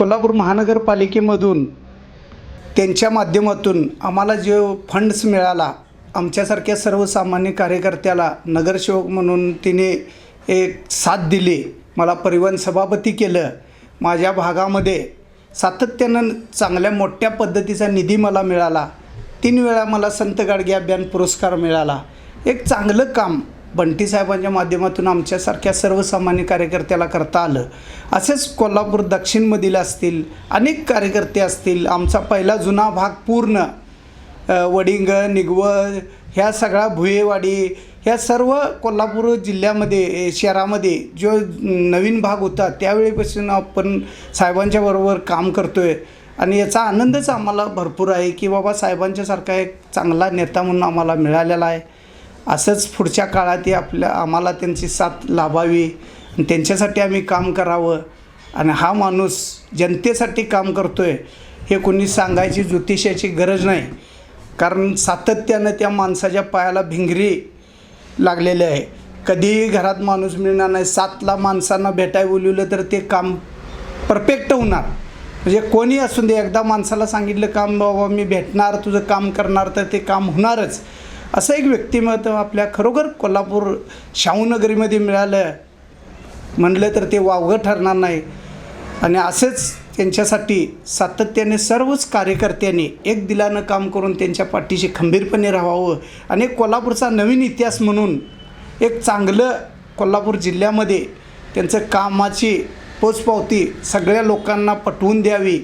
कोल्हापूर महानगरपालिकेमधून त्यांच्या माध्यमातून आम्हाला जो फंड्स मिळाला आमच्यासारख्या सर्वसामान्य कार्यकर्त्याला नगरसेवक म्हणून तिने एक साथ दिली मला परिवहन सभापती केलं. माझ्या भागामध्ये सातत्यानं चांगल्या मोठ्या पद्धतीचा निधी मला मिळाला. तीन वेळा मला संत गाडगे अभियान पुरस्कार मिळाला. एक चांगलं काम बंटी साहेबांच्या माध्यमातून आमच्यासारख्या सर्वसामान्य कार्यकर्त्याला करता आलं. असेच कोल्हापूर दक्षिणमधील असतील अनेक कार्यकर्ते असतील आमचा पहिला जुना भाग पूर्ण वडिंग निगव ह्या सगळ्या भुयेवाडी ह्या सर्व कोल्हापूर जिल्ह्यामध्ये शहरामध्ये जो नवीन भाग होता त्यावेळीपासून आपण साहेबांच्या बरोबर काम करतो आहे आणि याचा आनंदच आम्हाला भरपूर आहे की बाबा साहेबांच्यासारखा एक चांगला नेता म्हणून आम्हाला मिळालेला आहे. असंच पुढच्या काळातही आपल्या आम्हाला त्यांची साथ लाभावी आणि त्यांच्यासाठी आम्ही काम करावं. आणि हा माणूस जनतेसाठी काम करतो आहे हे कोणी सांगायची ज्योतिषाची गरज नाही. कारण सातत्यानं त्या माणसाच्या पायाला भिंगरी लागलेली आहे. कधीही घरात माणूस मिळणार नाही. सातला माणसांना भेटाय बोलवलं तर ते काम परफेक्ट होणार. म्हणजे कोणी असून दे एकदा माणसाला सांगितलं काम बाबा मी भेटणार तुझं काम करणार तर ते काम होणारच. असं एक व्यक्तिमत्व आपल्या खरोखर कोल्हापूर शाहूनगरीमध्ये मिळालं. म्हणलं तर ते वावगं ठरणार नाही. आणि असेच त्यांच्यासाठी सातत्याने सर्वच कार्यकर्त्यांनी एक दिलानं काम करून त्यांच्या पाठीशी खंबीरपणे राहावं. आणि कोल्हापूरचा नवीन इतिहास म्हणून एक चांगलं कोल्हापूर जिल्ह्यामध्ये त्यांचं कामाची पोचपावती सगळ्या लोकांना पटवून द्यावी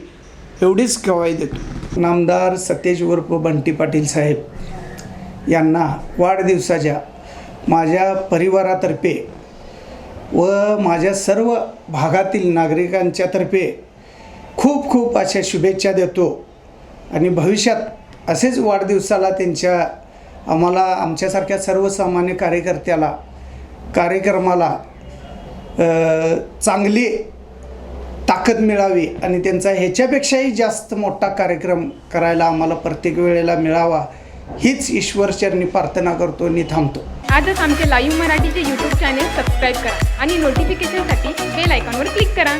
एवढीच कवाई देतो. नामदार सतेज उर्फ बंटी पाटील साहेब. यांना वाढदिवसाच्या माझ्या परिवारातर्फे व माझ्या सर्व भागातील नागरिकांच्यातर्फे खूप खूप अशा शुभेच्छा देतो. आणि भविष्यात असेच वाढदिवसाला त्यांच्या आम्हाला आमच्यासारख्या सर्वसामान्य कार्यकर्त्याला कार्यक्रमाला चांगली ताकद मिळावी आणि त्यांचा ह्याच्यापेक्षाही जास्त मोठा कार्यक्रम करायला आम्हाला प्रत्येक वेळेला मिळावा हीच ईश्वरचरणी प्रार्थना करतो आणि थांबतो. आजच आमचे लाईव्ह मराठीचे यूट्यूब चॅनेल सबस्क्राईब करा आणि नोटिफिकेशनसाठी बेल आयकॉनवर क्लिक करा.